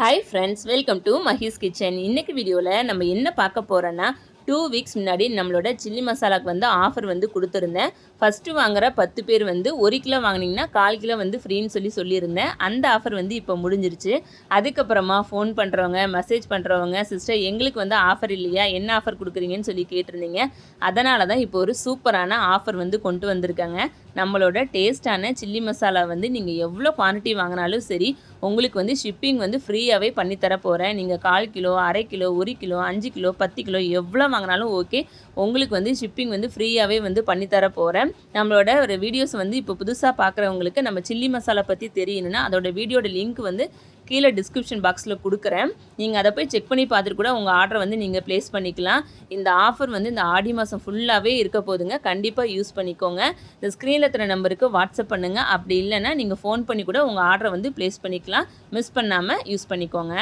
Hi friends welcome to Mahi's kitchen இன்னைக்கு வீடியோவில் நம்ம என்ன பார்க்க போகிறோன்னா டூ வீக்ஸ் முன்னாடி நம்மளோட சில்லி மசாலாக்கு வந்து ஆஃபர் வந்து கொடுத்துருந்தேன். ஃபஸ்ட்டு வாங்குற பத்து பேர் வந்து ஒரு கிலோ வாங்கினீங்கன்னா கால் கிலோ வந்து ஃப்ரீன்னு சொல்லி சொல்லியிருந்தேன். அந்த ஆஃபர் வந்து இப்போ முடிஞ்சிருச்சு. அதுக்கப்புறமா ஃபோன் பண்ணுறவங்க மெசேஜ் பண்ணுறவங்க சிஸ்டர் எங்களுக்கு வந்து ஆஃபர் இல்லையா என்ன ஆஃபர் கொடுக்குறீங்கன்னு சொல்லி கேட்டிருந்தீங்க. அதனால தான் இப்போ ஒரு சூப்பரான ஆஃபர் வந்து கொண்டு வந்திருக்காங்க. நம்மளோட டேஸ்ட்டான சில்லி மசாலா வந்து நீங்கள் எவ்வளோ குவான்டிட்டி வாங்கினாலும் சரி உங்களுக்கு வந்து ஷிப்பிங் வந்து ஃப்ரீயாகவே பண்ணித்தர போகிறேன் நீங்கள் கால் கிலோ அரை கிலோ ஒரு கிலோ அஞ்சு கிலோ பத்து கிலோ எவ்வளோ வாங்கினாலும் ஓகே. உங்களுக்கு வந்து ஷிப்பிங் வந்து ஃப்ரீயாகவே வந்து பண்ணித்தர போகிறேன் நம்மளோட ஒரு வீடியோஸ் வந்து இப்போ புதுசாக பார்க்குறவங்களுக்கு நம்ம சில்லி மசாலா பற்றி தெரியணும்னா அதோட வீடியோட லிங்க் வந்து கீழே டிஸ்கிரிப்ஷன் பாக்ஸில் கொடுக்குறேன். நீங்கள் அதை போய் செக் பண்ணி பார்த்துட்டு கூட உங்கள் ஆர்டரை வந்து நீங்கள் ப்ளேஸ் பண்ணிக்கலாம். இந்த ஆஃபர் வந்து இந்த ஆடி மாதம் ஃபுல்லாகவே இருக்க போதுங்க கண்டிப்பாக யூஸ் பண்ணிக்கோங்க. இந்த ஸ்க்ரீனில் இருக்கிற நம்பருக்கு வாட்ஸ்அப் பண்ணுங்கள் அப்படி இல்லைன்னா நீங்கள் ஃபோன் பண்ணி கூட உங்கள் ஆர்டரை வந்து ப்ளேஸ் பண்ணிக்கலாம். மிஸ் பண்ணாமல் யூஸ் பண்ணிக்கோங்க.